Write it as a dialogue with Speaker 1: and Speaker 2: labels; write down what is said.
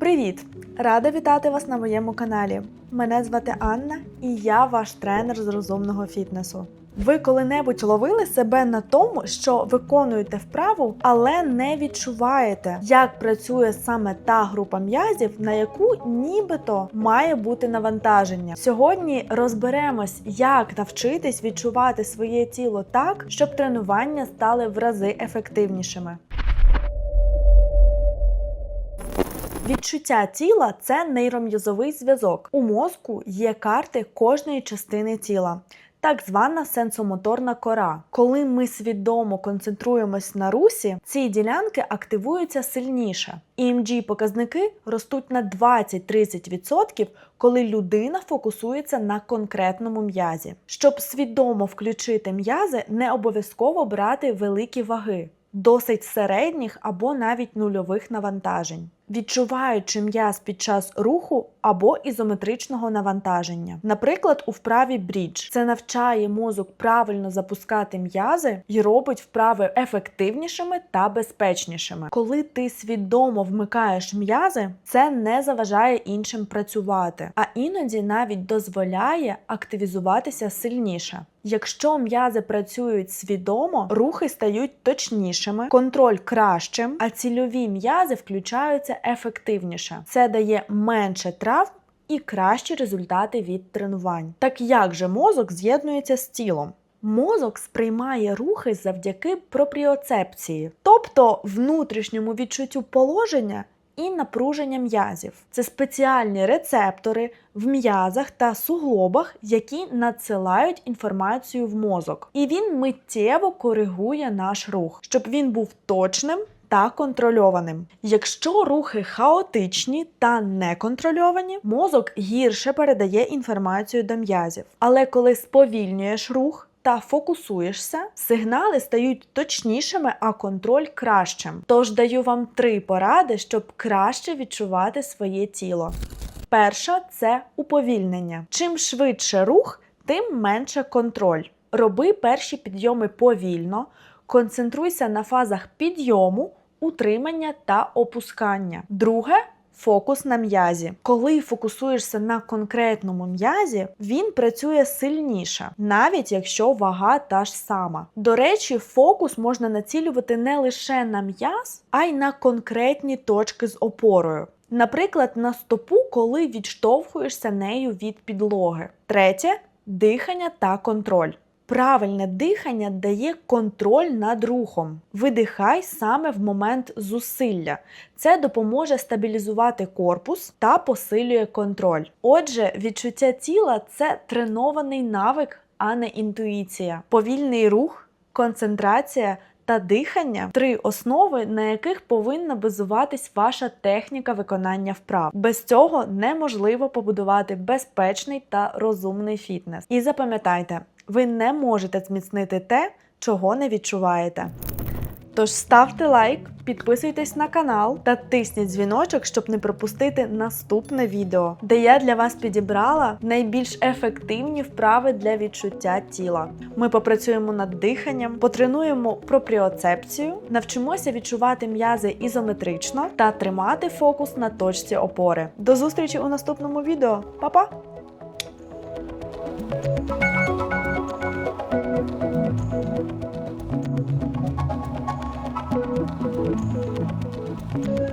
Speaker 1: Привіт! Рада вітати вас на моєму каналі. Мене звати Анна і я ваш тренер з розумного фітнесу. Ви коли-небудь ловили себе на тому, що виконуєте вправу, але не відчуваєте, як працює саме та група м'язів, на яку нібито має бути навантаження. Сьогодні розберемось, як навчитись відчувати своє тіло так, щоб тренування стали в рази ефективнішими. Відчуття тіла це нейром'язовий зв'язок. У мозку є карти кожної частини тіла. Так звана сенсомоторна кора. Коли ми свідомо концентруємось на русі, ці ділянки активуються сильніше. emg показники ростуть на 20-30%, коли людина фокусується на конкретному м'язі. Щоб свідомо включити м'язи, не обов'язково брати великі ваги, досить середніх або навіть нульових навантажень відчуваючи м'яз під час руху або ізометричного навантаження. Наприклад, у вправі брідж це навчає мозок правильно запускати м'язи і робить вправи ефективнішими та безпечнішими. Коли ти свідомо вмикаєш м'язи, це не заважає іншим працювати, а іноді навіть дозволяє активізуватися сильніше. Якщо м'язи працюють свідомо, рухи стають точнішими, контроль кращим, а цільові м'язи включаються ефективніше. Це дає менше травм і кращі результати від тренувань. Так як же мозок з'єднується з тілом? Мозок сприймає рухи завдяки пропріоцепції, тобто внутрішньому відчуттю положення і напруження м'язів. Це спеціальні рецептори в м'язах та суглобах, які надсилають інформацію в мозок. І він миттєво коригує наш рух, щоб він був точним. Та контрольованим. Якщо рухи хаотичні та неконтрольовані, мозок гірше передає інформацію до м'язів. Але коли сповільнюєш рух, та фокусуєшся, сигнали стають точнішими, а контроль кращим. Тож даю вам три поради, щоб краще відчувати своє тіло. Перша це уповільнення. Чим швидше рух, тим менше контроль. Роби перші підйоми повільно, концентруйся на фазах підйому, утримання та опускання. Друге Фокус на м'язі. Коли фокусуєшся на конкретному м'язі, він працює сильніше, навіть якщо вага та ж сама. До речі, фокус можна націлювати не лише на м'яз, а й на конкретні точки з опорою. Наприклад, на стопу, коли відштовхуєшся нею від підлоги. Третє дихання та контроль. Правильне дихання дає контроль над рухом. Видихай саме в момент зусилля. Це допоможе стабілізувати корпус та посилює контроль. Отже, відчуття тіла це тренований навик, а не інтуїція. Повільний рух, концентрація. Та дихання три основи, на яких повинна базуватись ваша техніка виконання вправ. Без цього неможливо побудувати безпечний та розумний фітнес. І запам'ятайте, ви не можете зміцнити те, чого не відчуваєте. Тож ставте лайк, підписуйтесь на канал та тисніть дзвіночок, щоб не пропустити наступне відео, де я для вас підібрала найбільш ефективні вправи для відчуття тіла. Ми попрацюємо над диханням, потренуємо пропріоцепцію, навчимося відчувати м'язи ізометрично та тримати фокус на точці опори. До зустрічі у наступному відео. Па-па! Thank you.